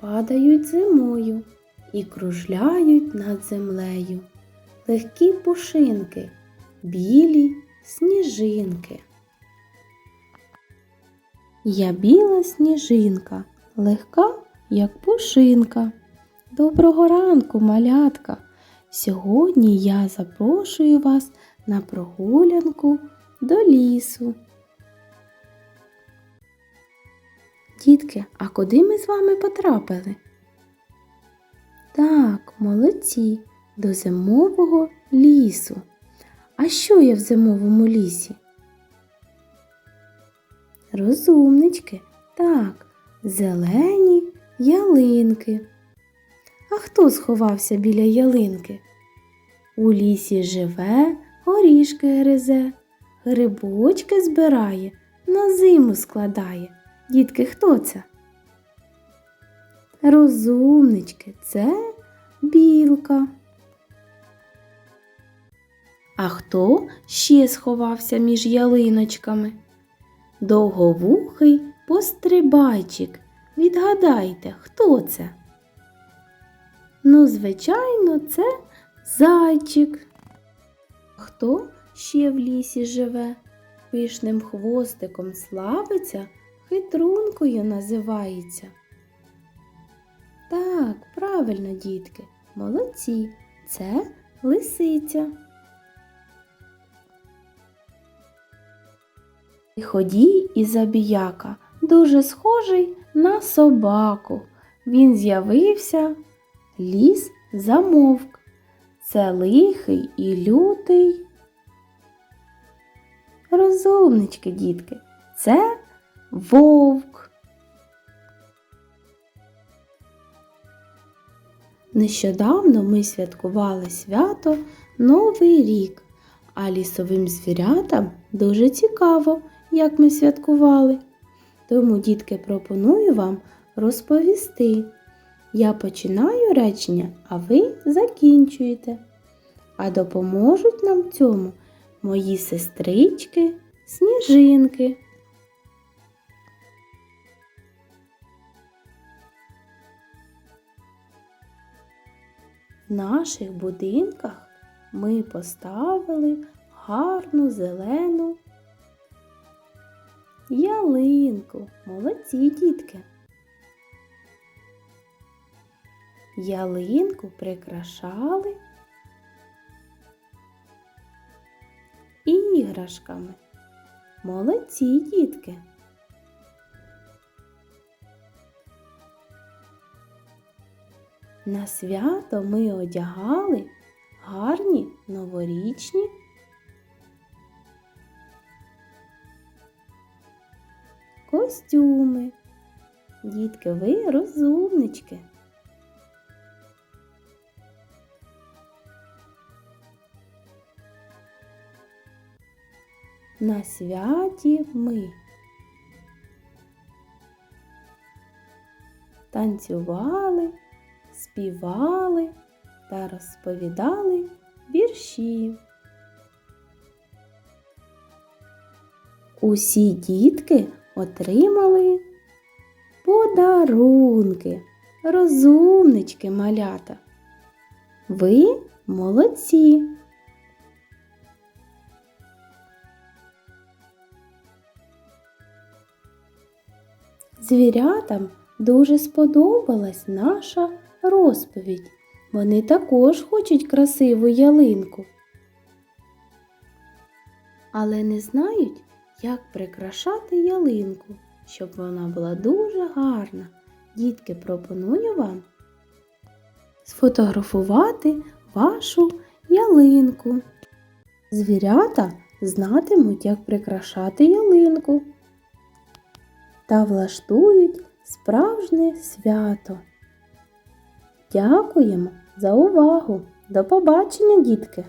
падають зимою і кружляють над землею. Легкі пушинки, білі сніжинки. Я біла сніжинка, легка, як пушинка. Доброго ранку, малятка! Сьогодні я запрошую вас на прогулянку до лісу. Дітки, а куди ми з вами потрапили? Так, молодці, до зимового лісу. А що є в зимовому лісі? Розумнички, так, зелені ялинки. А хто сховався біля ялинки? У лісі живе, горішки гризе, грибочки збирає, на зиму складає. Дітки, хто це? Розумнички, це білка. А хто ще сховався між ялиночками? Довговухий пострибайчик. Відгадайте, хто це? Ну, звичайно, це зайчик. Хто ще в лісі живе? Пишним хвостиком славиться, хитрункою називається. Так, правильно, дітки, молодці, це лисиця. Ходій і забіяка, дуже схожий на собаку. Він з'явився, ліс замовк. Це лихий і лютий. Розумнички, дітки, це вовк. Нещодавно ми святкували свято Новий рік, а лісовим звірятам дуже цікаво, як ми святкували. Тому, дітки, пропоную вам розповісти. Я починаю речення, а ви закінчуєте. А допоможуть нам цьому мої сестрички, сніжинки. Наших будинках ми поставили гарну зелену ялинку. Молодці, дітки. Ялинку прикрашали іграшками. Молодці, дітки. На свято ми одягали гарні новорічні костюми. Дітки, ви розумнички. На святі ми танцювали, співали та розповідали вірші. Усі дітки отримали подарунки, розумнички малята. Ви молодці! Звірятам дуже сподобалась наша розповідь. Вони також хочуть красиву ялинку. Але не знають, як прикрашати ялинку, щоб вона була дуже гарна. Дітки, пропоную вам сфотографувати вашу ялинку. Звірята знатимуть, як прикрашати ялинку та влаштують справжнє свято. Дякуємо за увагу! До побачення, дітки!